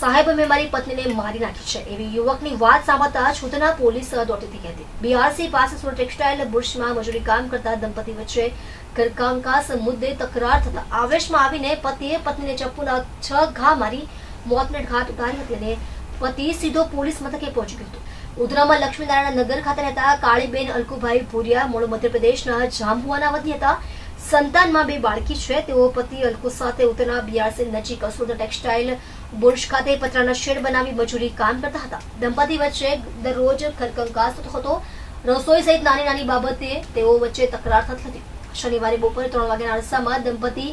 સાહેબે મારી પત્નીને મારી નાખી છે. એવી યુવકની વાત સાંભળતા છૂતના પોલીસ દોડતી હતી બીઆરસી પાસે સુરત ટેક્સટાઇલ બુર્શમાં મજૂરી કામ કરતા દંપતી વચ્ચે ઘરકામકાસ મુદ્દે તકરાર થતા આવેશમાં આવીને પતિએ પત્નીને ચપ્પુના છ ઘા મારી મોતને ઘાટ ઉતારી હતી અને પતિ સીધો પોલીસ મથકે પહોંચી ગયો હતો. ઉધનામાં લક્ષ્મીનારાયણ નગર ખાતે રહેતા કાળીબેન અલકુભાઈ ભુરિયા, મૂળ મધ્યપ્રદેશના જાંબુઆના વતી હતા. સંતાનમાં બે બાળકી છે. તેઓ પતિ અલકુ સાથે ઉતરના બીઆરસી નજીક સુરત ટેક્સટાઇલ બુર્જ ખાતે પતરાના શેડ બનાવી મજૂરી કામ કરતા હતા. દંપતી વચ્ચે દરરોજ ખરકંકાસ હતો. રસોઈ સહિત નાની નાની બાબતે તેઓ વચ્ચે તકરાર થતી હતી. શનિવારે બપોરે ત્રણ વાગ્યાના અરસામાં દંપતી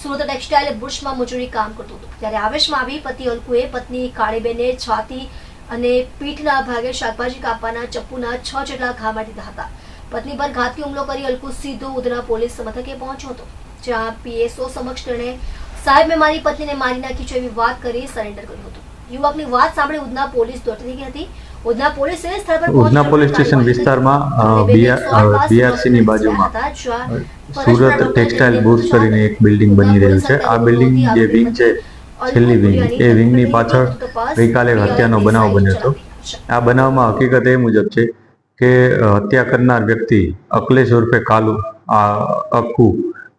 સુરત ટેક્સટાઇલ બુર્જમાં મજૂરી કામ કરતું હતું. ત્યારે આવેશમાં આવી પતિ અલકુએ પત્ની કાળીબેને છાતી અને પીઠના ભાગે શાકભાજી કાપવાના ચપ્પુના છ જેટલા ઘા મારી દીધા હતા. પત્ની પર ઘાતકી હુમલો કરી અલકુ સીધો ઉધના પોલીસ મથકે પહોંચ્યો હતો જ્યાં પીએસઓ સમક્ષ તેણે સાહેબ મેં મારી પત્નીને મારી નાખી છે એવી વાત કરી સરેન્ડર કર્યું હતું. યુવકની વાત સાંભળી ઉધના પોલીસ દોડતી ગઈ હતી. ઉધના પોલીસે સ્થળ પર ઉધના પોલીસ સ્ટેશન વિસ્તારમાં, અ, અને બે BR દિવસ આસપાસ BRC ની બાજુમાં, સુરત ટેક્સટાઇલ બુર્સ કરીને એક બિલ્ડિંગ બની રહ્યું છે. આ બિલ્ડિંગ જે વિંગ છે છેલ્લી વિંગ એ વિંગની પાછળ ગઈકાલે હત્યાનો બનાવ બન્યો હતો. આ બનાવમાં હકીકત એ મુજબ છે કે હત્યા કરનાર વ્યક્તિ અકલેશ ઉર્ફે કાલુ આ અક્કુ,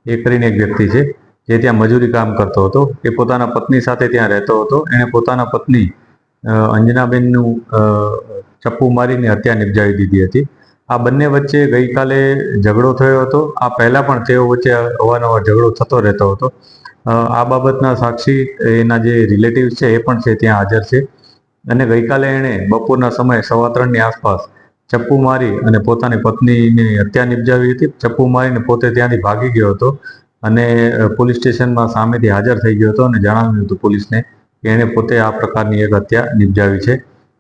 એ કરીને એક વ્યક્તિ છે, જે ત્યાં મજૂરી કામ કરતો હતો, એ પોતાના પત્ની સાથે ત્યાં રહેતો હતો, એણે પોતાના પત્ની અંજનાબેનનું ચપ્પુ મારીને હત્યા નિપજાવી દીધી હતી. આ બંને વચ્ચે ગઈકાલે ઝઘડો થયો હતો. આ પહેલાં પણ તેઓ વચ્ચે અવારનવાર ઝઘડો થતો રહેતો હતો. આ બાબતના સાક્ષી એના જે રિલેટિવ્સ છે, એ પણ છે, ત્યાં હાજર છે. અને ગઈકાલે એણે બપોરના સમયે સવા ત્રણની આસપાસ ચપ્પુ મારી અને પોતાની પત્નીની હત્યા નિપજાવી હતી. ચપ્પુ મારીને પોતે ત્યાંથી ભાગી ગયો હતો અને પોલીસ સ્ટેશનમાં સામેથી હાજર થઈ ગયો હતો અને જણાવ્યું હતું પોલીસને કે એણે પોતે આ પ્રકારની એક હત્યા નિપજાવી છે.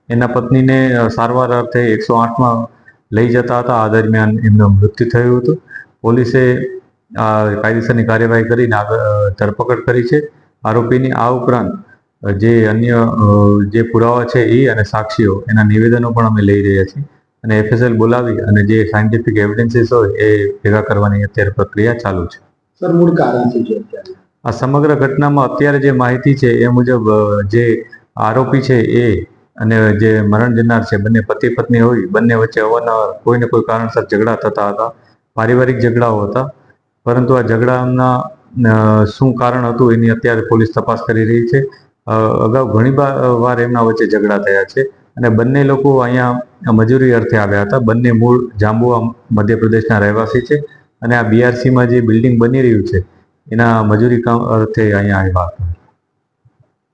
એના પત્નીને સારવાર અર્થે એકસો આઠમાં લઈ જતા હતા. આ દરમિયાન એમનું મૃત્યુ થયું હતું. પોલીસે આ કાયદેસરની કાર્યવાહી કરીને ધરપકડ કરી છે. આરોપીની આ ઉપરાંત જે અન્ય જે પુરાવા છે એ અને સાક્ષીઓ એના નિવેદનો પણ અમે લઈ રહ્યા છીએ. અને એફએસએલ બોલાવી અને જે સાયન્ટિફિક એવિડન્સીસ હોય એ ભેગા કરવાની અત્યારે પ્રક્રિયા ચાલુ છે. સર મૂળ કારણ છે આ સમગ્ર ઘટનામાં અત્યારે જે માહિતી છે એ મુજબ જે આરોપી છે એ અને જે મરણ જનાર છે બંને પતિ પત્ની હોય બંને વચ્ચે અવારનવાર કોઈને કોઈ કારણસર ઝઘડા થતા હતા પારિવારિક ઝઘડાઓ હતા. પરંતુ આ ઝઘડાના શું કારણ હતું એની અત્યારે પોલીસ તપાસ કરી રહી છે. અગાઉ ઘણી વાર એમના વચ્ચે ઝઘડા થયા છે અને બંને લોકો અહીંયા મજૂરી અર્થે આવ્યા હતા. બંને મૂળ જાંબુઆ મધ્યપ્રદેશના રહેવાસી છે અને આ બીઆરસીમાં જે બિલ્ડિંગ બની રહ્યું છે, એના મજૂરી કામ અર્થે અહીંયા આવ્યા હતા.